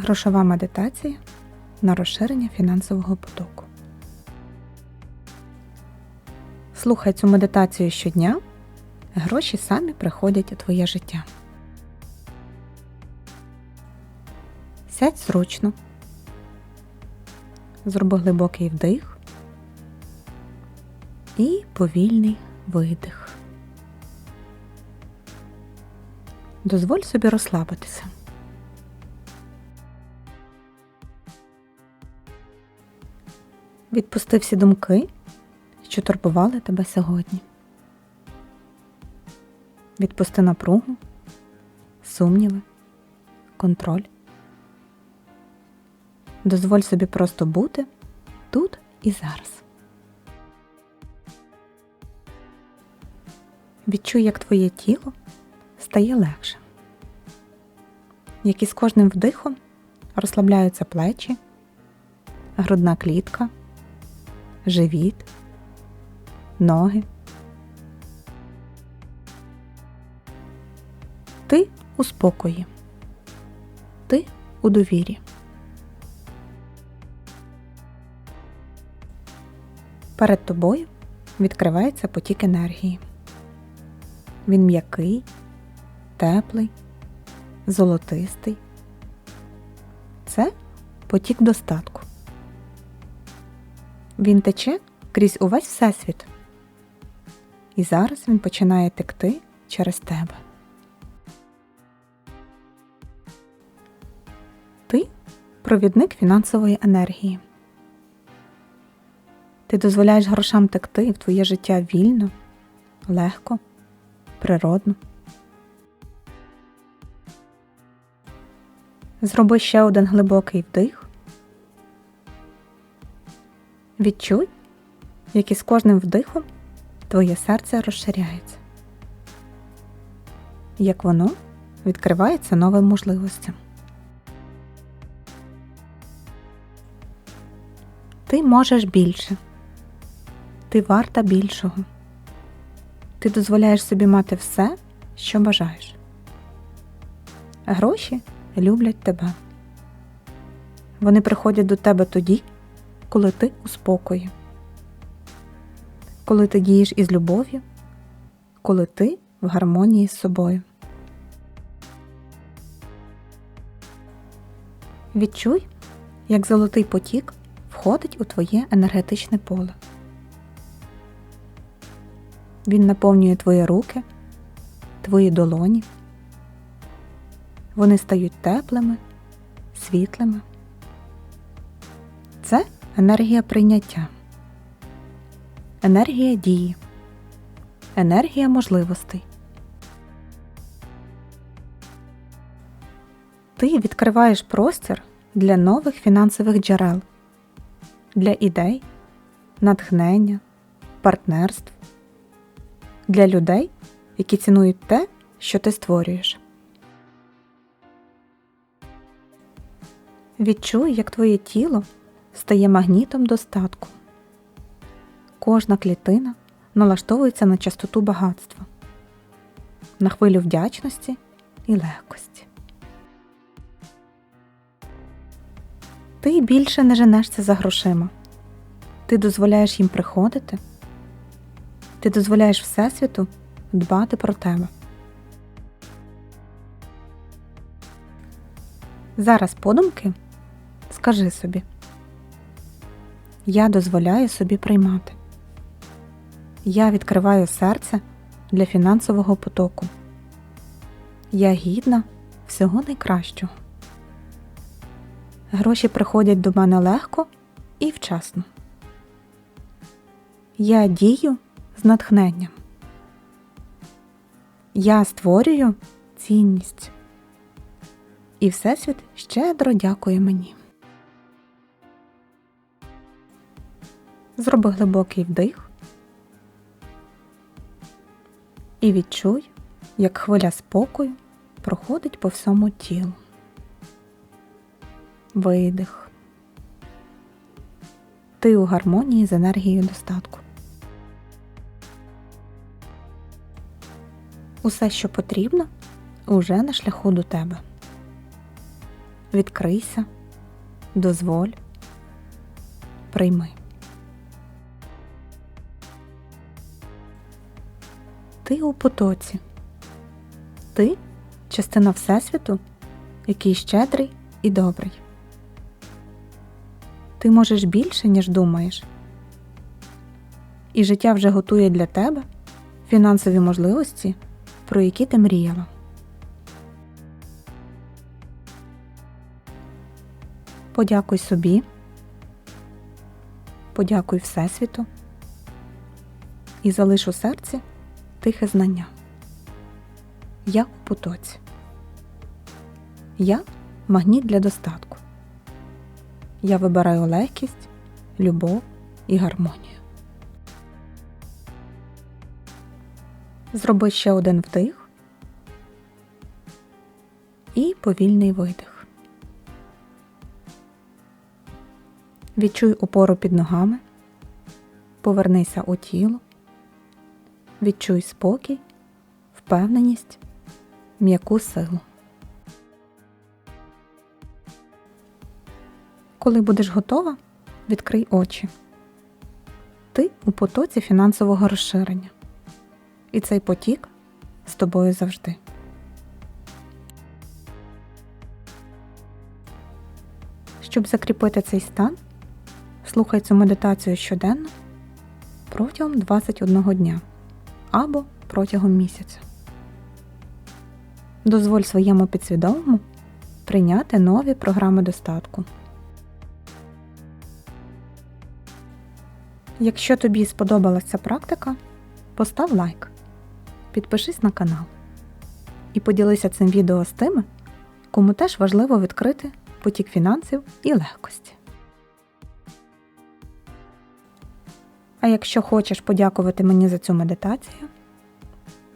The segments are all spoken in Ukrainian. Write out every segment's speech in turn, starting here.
Грошова медитація на розширення фінансового потоку. Слухай цю медитацію щодня. Гроші самі приходять у твоє життя. Сядь зручно. Зроби глибокий вдих і повільний видих. Дозволь собі розслабитися. Відпусти всі думки, що турбували тебе сьогодні. Відпусти напругу, сумніви, контроль. Дозволь собі просто бути тут і зараз. Відчуй, як твоє тіло стає легше, як із кожним вдихом розслабляються плечі, грудна клітка, живіт, ноги. Ти у спокої, ти у довірі. Перед тобою відкривається потік енергії. Він м'який, теплий, золотистий. Це потік достатку. Він тече крізь увесь Всесвіт. І зараз він починає текти через тебе. Ти провідник фінансової енергії. Ти дозволяєш грошам текти в твоє життя вільно, легко, природно. Зроби ще один глибокий вдих. Відчуй, як із кожним вдихом твоє серце розширяється, як воно відкривається новим можливостям. Ти можеш більше. Ти варта більшого. Ти дозволяєш собі мати все, що бажаєш. Гроші люблять тебе. Вони приходять до тебе тоді, коли ти у спокої, коли ти дієш із любов'ю, коли ти в гармонії з собою. Відчуй, як золотий потік входить у твоє енергетичне поле. Він наповнює твої руки, твої долоні. Вони стають теплими, світлими. Це енергія прийняття, енергія дії, енергія можливостей. Ти відкриваєш простір для нових фінансових джерел, для ідей, натхнення, партнерств, для людей, які цінують те, що ти створюєш. Відчуй, як твоє тіло стає магнітом достатку. Кожна клітина налаштовується на частоту багатства, на хвилю вдячності і легкості. Ти більше не женешся за грошима. Ти дозволяєш їм приходити. Ти дозволяєш Всесвіту дбати про тебе. Зараз подумки скажи собі. Я дозволяю собі приймати. Я відкриваю серце для фінансового потоку. Я гідна всього найкращого. Гроші приходять до мене легко і вчасно. Я дію з натхненням. Я створюю цінність. І Всесвіт щедро дякує мені. Зроби глибокий вдих і відчуй, як хвиля спокою проходить по всьому тілу. Видих. Ти у гармонії з енергією достатку. Усе, що потрібно, уже на шляху до тебе. відкрийся, дозволь, прийми. Ти у потоці. Ти частина Всесвіту, який щедрий і добрий. Ти можеш більше, ніж думаєш. І життя вже готує для тебе фінансові можливості, про які ти мріяла. Подякуй собі, подякуй Всесвіту і залиш у серці тихе знання. Я у потоці. Я магніт для достатку. Я вибираю легкість, любов і гармонію. Зроби ще один вдих і повільний видих. Відчуй опору під ногами, повернися у тіло, відчуй спокій, впевненість, м'яку силу. Коли будеш готова, відкрий очі. Ти у потоці фінансового розширення. І цей потік з тобою завжди. Щоб закріпити цей стан, слухай цю медитацію щоденно протягом 21 дня або протягом місяця. Дозволь своєму підсвідомому прийняти нові програми достатку. Якщо тобі сподобалася практика, постав лайк, підпишись на канал і поділися цим відео з тими, кому теж важливо відкрити потік фінансів і легкості. А якщо хочеш подякувати мені за цю медитацію,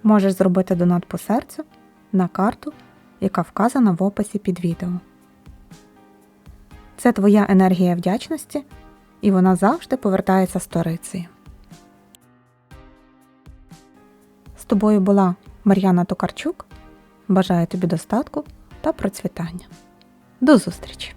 можеш зробити донат по серцю на карту, яка вказана в описі під відео. Це твоя енергія вдячності, і вона завжди повертається сторицею. З тобою була Мар'яна Токарчук. Бажаю тобі достатку та процвітання. До зустрічі!